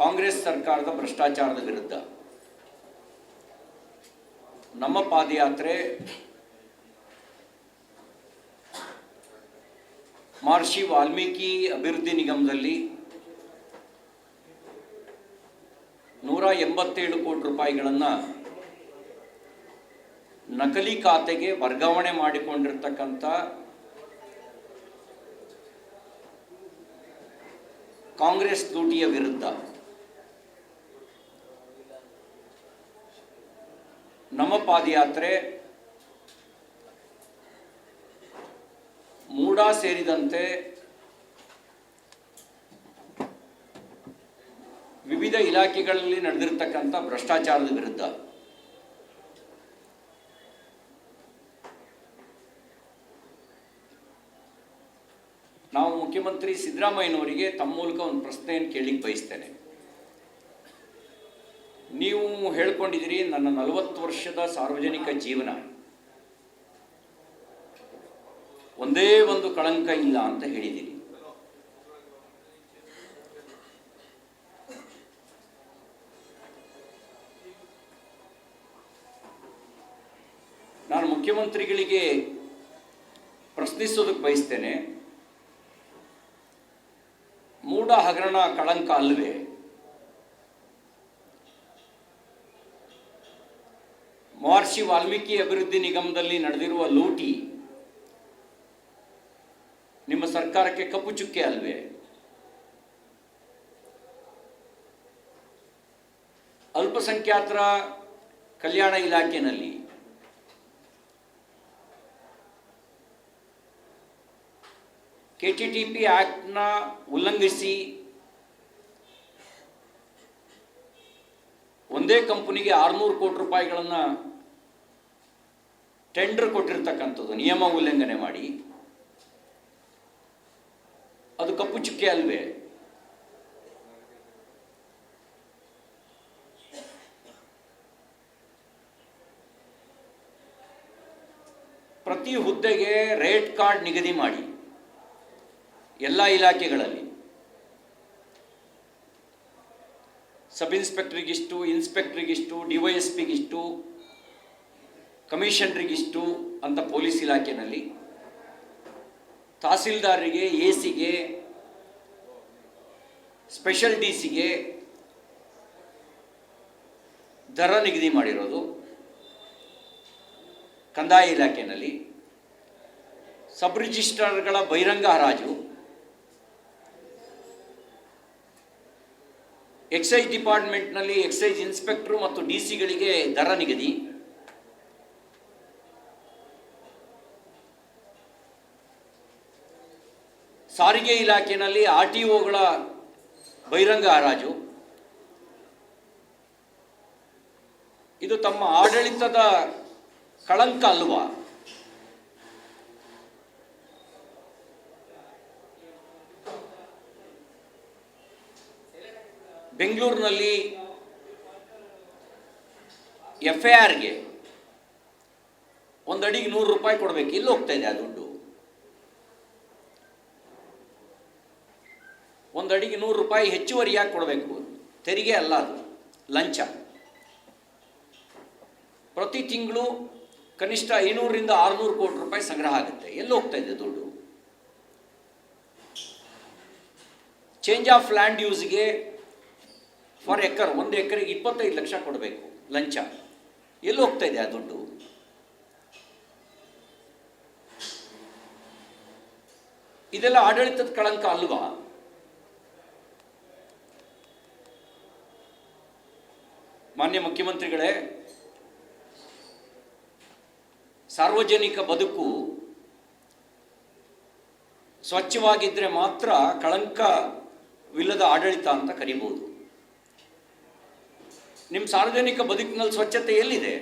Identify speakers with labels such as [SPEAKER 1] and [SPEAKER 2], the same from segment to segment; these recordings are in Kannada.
[SPEAKER 1] ಕಾಂಗ್ರೆಸ್ ಸರ್ಕಾರದ ಭ್ರಷ್ಟಾಚಾರದ ವಿರುದ್ಧ. ನಮ್ಮ ಪಾದಯಾತ್ರೆ ಮಹರ್ಷಿ ವಾಲ್ಮೀಕಿ ಅಭಿವೃದ್ಧಿ ನಿಗಮದಲ್ಲಿ ನೂರ ಎಂಬತ್ತೇಳು ಕೋಟಿ ರೂಪಾಯಿಗಳನ್ನು ನಕಲಿ ಖಾತೆಗೆ ವರ್ಗಾವಣೆ ಮಾಡಿಕೊಂಡಿರ್ತಕ್ಕಂಥ ಕಾಂಗ್ರೆಸ್ ದೂಟಿಯ ವಿರುದ್ಧ. ನಮ್ಮ ಪಾದಯಾತ್ರೆ ಮೂಡಾ ಸೇರಿದಂತೆ ವಿವಿಧ ಇಲಾಖೆಗಳಲ್ಲಿ ನಡೆದಿರ್ತಕ್ಕಂಥ ಭ್ರಷ್ಟಾಚಾರದ ವಿರುದ್ಧ. ನಾವು ಮುಖ್ಯಮಂತ್ರಿ ಸಿದ್ದರಾಮಯ್ಯನವರಿಗೆ ತಮ್ಮ ಮೂಲಕ ಒಂದು ಪ್ರಶ್ನೆಯನ್ನು ಕೇಳಲಿಕ್ಕೆ ಬಯಸ್ತೇನೆ. ನೀವು ಹೇಳ್ಕೊಂಡಿದ್ದೀರಿ ನನ್ನ ನಲವತ್ತು ವರ್ಷದ ಸಾರ್ವಜನಿಕ ಜೀವನ. ಒಂದೇ ಒಂದು ಕಳಂಕ ಇಲ್ಲ ಅಂತ ಹೇಳಿದ್ದೀರಿ ನಾನು ಮುಖ್ಯಮಂತ್ರಿಗಳಿಗೆ ಪ್ರಶ್ನಿಸೋದಕ್ಕೆ ಬಯಸ್ತೇನೆ. ಮೂಢ ಹಗರಣ ಕಳಂಕ ಅಲ್ವೇ? ಮಹರ್ಷಿ ವಾಲ್ಮೀಕಿ ಅಭಿವೃದ್ಧಿ ನಿಗಮದಲ್ಲಿ ನಡೆದಿರುವ ಲೂಟಿ ನಿಮ್ಮ ಸರ್ಕಾರಕ್ಕೆ ಕಪ್ಪು ಚುಕ್ಕೆ ಅಲ್ವೇ? ಅಲ್ಪಸಂಖ್ಯಾತರ ಕಲ್ಯಾಣ ಇಲಾಖೆಯಲ್ಲಿ ಕೆ ಟಿ ಟಿ ಉಲ್ಲಂಘಿಸಿ ಒಂದೇ ಕಂಪನಿಗೆ ಆರುನೂರು ಕೋಟಿ ರೂಪಾಯಿಗಳನ್ನು ಟೆಂಡರ್ ಕೊಟ್ಟಿರ್ತಕ್ಕಂಥದ್ದು, ನಿಯಮ ಉಲ್ಲಂಘನೆ ಮಾಡಿ, ಅದು ಕಪ್ಪು ಚುಕ್ಕೆ ಅಲ್ವೇ? ಪ್ರತಿ ಹುದ್ದೆಗೆ ರೇಟ್ ಕಾರ್ಡ್ ನಿಗದಿ ಮಾಡಿ, ಎಲ್ಲ ಇಲಾಖೆಗಳಲ್ಲಿ. ಸಬ್ ಇನ್ಸ್ಪೆಕ್ಟ್ರಿಗಿಷ್ಟು ಇನ್ಸ್ಪೆಕ್ಟ್ರಿಗಿಷ್ಟು ಡಿವೈಎಸ್ಪಿಗಿಷ್ಟು ಕಮಿಷನರಿಗಿಷ್ಟು ಅಂತ ಪೊಲೀಸ್ ಇಲಾಖೆಯಲ್ಲಿ ತಹಸೀಲ್ದಾರರಿಗೆ ಎ ಸಿಗೆ ಸ್ಪೆಷಲ್ ಡಿ ಸಿಗೆ ದರ ನಿಗದಿ ಮಾಡಿರೋದು. ಕಂದಾಯ ಇಲಾಖೆಯಲ್ಲಿ ಸಬ್ ರಿಜಿಸ್ಟ್ರಾರ್ಗಳ ಬಹಿರಂಗ ಹರಾಜು. ಎಕ್ಸೈಸ್ ಡಿಪಾರ್ಟ್ಮೆಂಟ್ನಲ್ಲಿ ಎಕ್ಸೈಸ್ ಇನ್ಸ್ಪೆಕ್ಟ್ರು ಮತ್ತು ಡಿ ಸಿಗಳಿಗೆ ದರ ನಿಗದಿ. ಸಾರಿಗೆ ಇಲಾಖೆಯಲ್ಲಿ ಆರ್ ಟಿ ಒಗಳ ಬಹಿರಂಗ ಹರಾಜು. ಇದು ತಮ್ಮ ಆಡಳಿತದ ಕಳಂಕ ಅಲ್ವಾ? ಬೆಂಗಳೂರಿನಲ್ಲಿ ಎಫ್ ಐ ಆರ್ಗೆ ಒಂದು ನೂರು ರೂಪಾಯಿ ಕೊಡಬೇಕು. ಇಲ್ಲಿ ಹೋಗ್ತಾ ಇದೆ ಆ ದುಡ್ಡು. ಒಂದು ಅಡಿಗೆ ನೂರು ರೂಪಾಯಿ ಹೆಚ್ಚುವರಿ ಯಾಕೆ ಕೊಡಬೇಕು? ತೆರಿಗೆ ಅಲ್ಲ ಅದು, ಲಂಚ. ಪ್ರತಿ ತಿಂಗಳು ಕನಿಷ್ಠ ಐನೂರರಿಂದ ಆರುನೂರು ಕೋಟಿ ರೂಪಾಯಿ ಸಂಗ್ರಹ ಆಗುತ್ತೆ. ಎಲ್ಲಿ ಹೋಗ್ತಾ ಇದೆ ದುಡ್ಡು? ಚೇಂಜ್ ಆಫ್ ಲ್ಯಾಂಡ್ ಯೂಸ್ಗೆ ಫಾರ್ ಎಕರ್, ಒಂದು ಎಕರೆಗೆ ಇಪ್ಪತ್ತೈದು ಲಕ್ಷ ಕೊಡಬೇಕು ಲಂಚ. ಎಲ್ಲಿ ಹೋಗ್ತಾ ಇದೆ ಆ ದುಡ್ಡು? ಇದೆಲ್ಲ ಆಡಳಿತದ ಕಳಂಕ ಅಲ್ವಾ? ಮಾನ್ಯ ಮುಖ್ಯಮಂತ್ರಿಗಳೇ, ಸಾರ್ವಜನಿಕ ಬದುಕು ಸ್ವಚ್ಛವಾಗಿದ್ದರೆ ಮಾತ್ರ ಕಳಂಕವಿಲ್ಲದ ಆಡಳಿತ ಅಂತ ಕರಿಬಹುದು ನಿಮ್ಮ ಸಾರ್ವಜನಿಕ ಬದುಕಿನಲ್ಲಿ ಸ್ವಚ್ಛತೆ ಎಲ್ಲಿದೆ?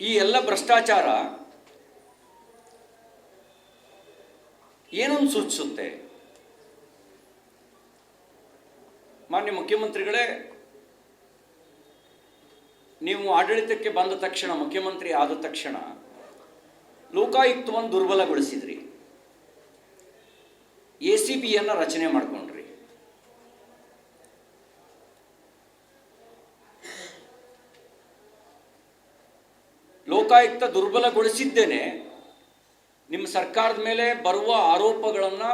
[SPEAKER 1] ಈ ಎಲ್ಲ ಭ್ರಷ್ಟಾಚಾರ ಏನನ್ನು ಸೂಚಿಸುತ್ತೆ? ಮಾನ್ಯ ಮುಖ್ಯಮಂತ್ರಿಗಳೇ, ನೀವು ಆಡಳಿತಕ್ಕೆ ಬಂದ ತಕ್ಷಣ, ಮುಖ್ಯಮಂತ್ರಿ ಆದ ತಕ್ಷಣ ಲೋಕಾಯುಕ್ತವನ್ನು ದುರ್ಬಲಗೊಳಿಸಿದ್ರಿ. ಎ ಸಿ ಬಿಯನ್ನು ರಚನೆ ಮಾಡ್ಕೊಂಡ್ರಿ. ಲೋಕಾಯುಕ್ತ ದುರ್ಬಲಗೊಳಿಸಿದ್ದೇನೆ ನಿಮ್ಮ ಸರ್ಕಾರದ ಮೇಲೆ ಬರುವ ಆರೋಪಗಳನ್ನು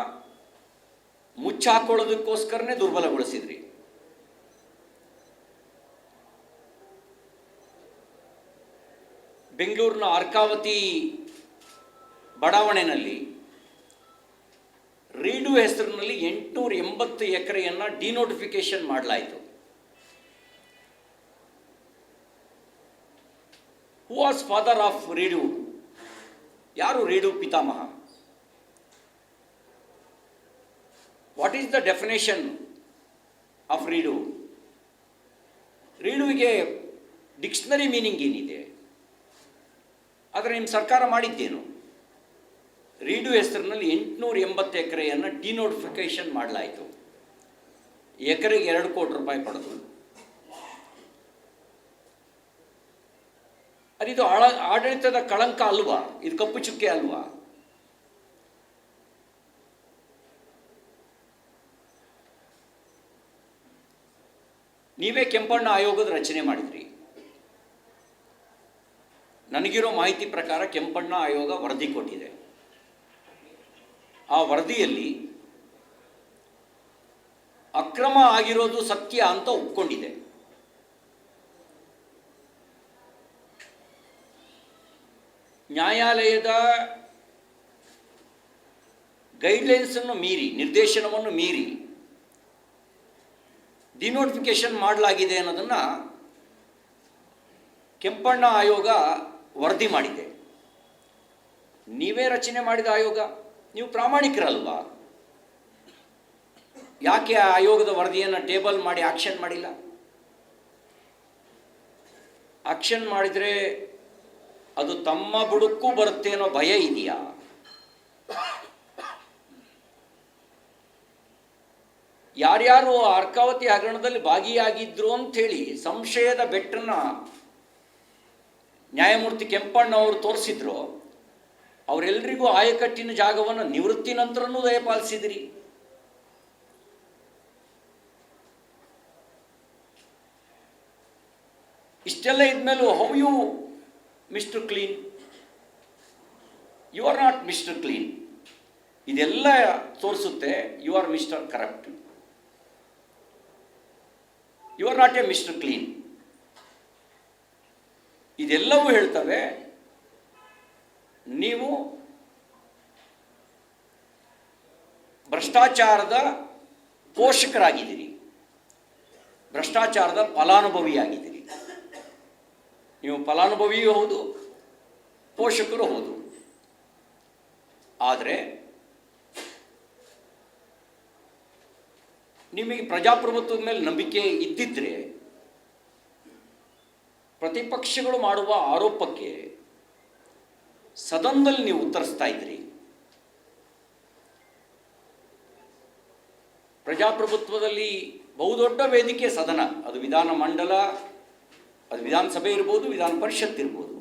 [SPEAKER 1] ಮುಚ್ಚಾಕೊಳ್ಳೋದಕ್ಕೋಸ್ಕರನೇ ದುರ್ಬಲಗೊಳಿಸಿದ್ರಿ. ಬೆಂಗಳೂರಿನ ಅರ್ಕಾವತಿ ಬಡಾವಣೆಯಲ್ಲಿ ರೀಡು ಹೆಸರಿನಲ್ಲಿ ಎಂಟುನೂರ ಎಂಬತ್ತು ಎಕರೆಯನ್ನು ಡಿನೋಟಿಫಿಕೇಶನ್ ಮಾಡಲಾಯಿತು. Who was father of redo ಯಾರು ರೇಡು ಪಿತಾಮಹ? What is the definition of redo ರೀಡುವಿಗೆ dictionary meaning ಏನಿದೆ? ಆದರೆ ನಿಮ್ಮ ಸರ್ಕಾರ ಮಾಡಿದ್ದೇನು? ರೀಡು ಹೆಸರಿನಲ್ಲಿ ಎಂಟುನೂರ ಎಂಬತ್ತು ಎಕರೆಯನ್ನು ಡಿನೋಟಿಫಿಕೇಷನ್ ಮಾಡಲಾಯಿತು. ಎಕರೆಗೆ ಎರಡು ಕೋಟಿ ರೂಪಾಯಿ ಪಡೆದು ಆಳ, ಆಡಳಿತದ ಕಳಂಕ ಅಲ್ವಾ? ಇದು ಕಪ್ಪು ಚುಕ್ಕೆ ಅಲ್ವಾ? ನೀವೇ ಕೆಂಪಣ್ಣ ಆಯೋಗದ ರಚನೆ ಮಾಡಿದ್ರಿ. ನನಗಿರೋ ಮಾಹಿತಿ ಪ್ರಕಾರ ಕೆಂಪಣ್ಣ ಆಯೋಗ ವರದಿ ಕೊಟ್ಟಿದೆ. ಆ ವರದಿಯಲ್ಲಿ ಅಕ್ರಮ ಆಗಿರೋದು ಸತ್ಯ ಅಂತ ಒಪ್ಕೊಂಡಿದೆ. ನ್ಯಾಯಾಲಯದ ಗೈಡ್ಲೈನ್ಸನ್ನು ಮೀರಿ, ನಿರ್ದೇಶನವನ್ನು ಮೀರಿ ಡಿನೋಟಿಫಿಕೇಶನ್ ಮಾಡಲಾಗಿದೆ ಅನ್ನೋದನ್ನು ಕೆಂಪಣ್ಣ ಆಯೋಗ ವರದಿ ಮಾಡಿದೆ. ನೀವೇ ರಚನೆ ಮಾಡಿದ ಆಯೋಗ? ನೀವು ಪ್ರಾಮಾಣಿಕರಲ್ವಾ? ಯಾಕೆ ಆ ಆಯೋಗದ ವರದಿಯನ್ನು ಟೇಬಲ್ ಮಾಡಿ ಆಕ್ಷನ್ ಮಾಡಿಲ್ಲ? ಆಕ್ಷನ್ ಮಾಡಿದರೆ ಅದು ತಮ್ಮ ಬುಡಕ್ಕೂ ಬರುತ್ತೆ ಅನ್ನೋ ಭಯ ಇದೆಯಾ? ಯಾರ್ಯಾರು ಅರ್ಕಾವತಿ ಹಗರಣದಲ್ಲಿ ಭಾಗಿಯಾಗಿದ್ರು ಅಂಥೇಳಿ ಸಂಶಯದ ಬೆಟ್ಟನ್ನ ನ್ಯಾಯಮೂರ್ತಿ ಕೆಂಪಣ್ಣ ಅವರು ತೋರಿಸಿದ್ರು ಅವರೆಲ್ಲರಿಗೂ ಆಯಕಟ್ಟಿನ ಜಾಗವನ್ನು ನಿವೃತ್ತಿ ನಂತರನೂ ದಯಪಾಲಿಸಿದಿರಿ. ಇಷ್ಟೆಲ್ಲ ಇದ್ಮೇಲೂ how you mister clean you are not mister clean ಇದೆಲ್ಲ ತೋರಿಸುತ್ತೆ you are mister corrupt you are not a mister clean ಇದೆಲ್ಲವೂ ಹೇಳ್ತವೆ, ನೀವು ಭ್ರಷ್ಟಾಚಾರದ ಪೋಷಕರಾಗಿದ್ದೀರಿ. ಭ್ರಷ್ಟಾಚಾರದ ಫಲಾನುಭವಿಯಾಗಿದ್ದೀರಿ. ನೀವು ಫಲಾನುಭವಿಯೂ ಹೌದು, ಪೋಷಕರು ಹೌದು. ಆದರೆ ನಿಮಗೆ ಪ್ರಜಾಪ್ರಭುತ್ವದ ಮೇಲೆ ನಂಬಿಕೆ ಇದ್ದಿದ್ರೆ ಪ್ರತಿಪಕ್ಷಗಳು ಮಾಡುವ ಆರೋಪಕ್ಕೆ ಸದನದಲ್ಲಿ ನೀವು ಉತ್ತರಿಸ್ತಾ ಇದ್ರಿ. ಪ್ರಜಾಪ್ರಭುತ್ವದಲ್ಲಿ ಬಹುದೊಡ್ಡ ವೇದಿಕೆ ಸದನ, ಅದು ವಿಧಾನ ಮಂಡಲ ಅದು ವಿಧಾನಸಭೆ ಇರ್ಬೋದು, ವಿಧಾನ ಪರಿಷತ್ ಇರ್ಬೋದು.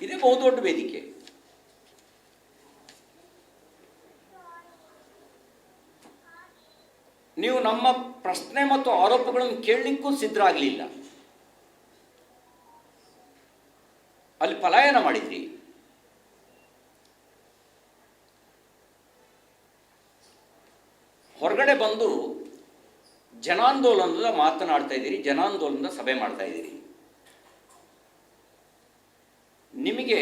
[SPEAKER 1] ಇದೇ ಬಹುದೊಡ್ಡ ವೇದಿಕೆ. ನೀವು ನಮ್ಮ ಪ್ರಶ್ನೆ ಮತ್ತು ಆರೋಪಗಳನ್ನು ಕೇಳಲಿಕ್ಕೂ ಸಿದ್ಧರಾಗಲಿಲ್ಲ. ಅಲ್ಲಿ ಪಲಾಯನ ಮಾಡಿದ್ರಿ. ಹೊರಗಡೆ ಬಂದು ಜನಾಂದೋಲನದ ಮಾತನಾಡ್ತಾ ಇದ್ದೀರಿ, ಜನಾಂದೋಲನದ ಸಭೆ ಮಾಡ್ತಾ ಇದ್ದೀರಿ. ನಿಮಗೆ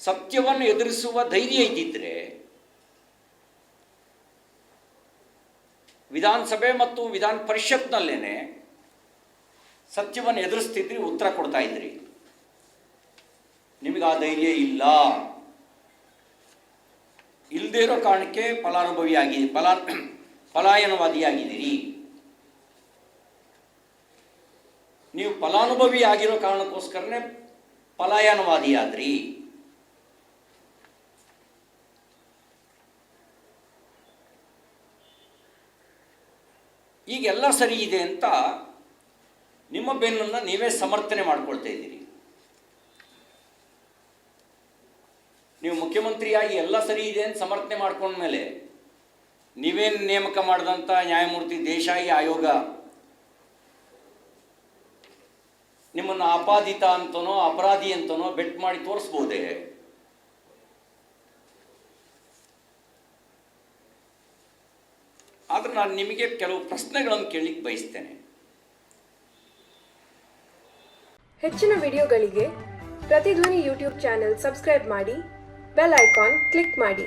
[SPEAKER 1] ಸತ್ಯವನ್ನು ಎದುರಿಸುವ ಧೈರ್ಯ ಇದ್ದಿದ್ರೆ ವಿಧಾನಸಭೆ ಮತ್ತು ವಿಧಾನ ಪರಿಷತ್ನಲ್ಲೇನೆ ಸತ್ಯವನ್ನು ಎದುರಿಸ್ತಿದ್ರಿ, ಉತ್ತರ ಕೊಡ್ತಾ ಇದ್ರಿ. ನಿಮಗೆ ಆ ಧೈರ್ಯ ಇಲ್ಲ. ಇಲ್ಲದೇ ಇರೋ ಕಾರಣಕ್ಕೆ ಫಲಾನುಭವಿಯಾಗಿ, ಫಲಾ ಪಲಾಯನವಾದಿಯಾಗಿದ್ದೀರಿ ನೀವು ಫಲಾನುಭವಿ ಆಗಿರೋ ಕಾರಣಕ್ಕೋಸ್ಕರನೇ ಪಲಾಯನವಾದಿಯಾದ್ರಿ. ಈಗೆಲ್ಲ ಸರಿ ಇದೆ ಅಂತ ನಿಮ್ಮ ಬೆನ್ನನ್ನು ನೀವೇ ಸಮರ್ಥನೆ ಮಾಡ್ಕೊಳ್ತಾ ಇದ್ದೀರಿ. ನೀವು ಮುಖ್ಯಮಂತ್ರಿಯಾಗಿ ಎಲ್ಲ ಸರಿ ಇದೆ ಅಂತ ಸಮರ್ಥನೆ ಮಾಡ್ಕೊಂಡ್ಮೇಲೆ ನೀವೇನು ನೇಮಕ ಮಾಡಿದಂಥ ನ್ಯಾಯಮೂರ್ತಿ ದೇಶಾಯಿ ಆಯೋಗ ನಿಮ್ಮನ್ನು ಅಪಾದಿತ ಅಂತನೋ ಅಪರಾಧಿ ಅಂತನೋ ಬೆಟ್ ಮಾಡಿ ತೋರಿಸ್ಬೋದೇ? ಆದ್ರೆ ನಾನು ನಿಮಗೆ ಕೆಲವು ಪ್ರಶ್ನೆಗಳನ್ನು ಕೇಳಲಿಕ್ಕೆ ಬಯಸ್ತೇನೆ.
[SPEAKER 2] ಹೆಚ್ಚಿನ ವಿಡಿಯೋಗಳಿಗೆ ಪ್ರತಿಧ್ವನಿ ಯೂಟ್ಯೂಬ್ ಚಾನೆಲ್ ಸಬ್ಸ್ಕ್ರೈಬ್ ಮಾಡಿ, ಬೆಲ್ ಐಕಾನ್ ಕ್ಲಿಕ್ ಮಾಡಿ.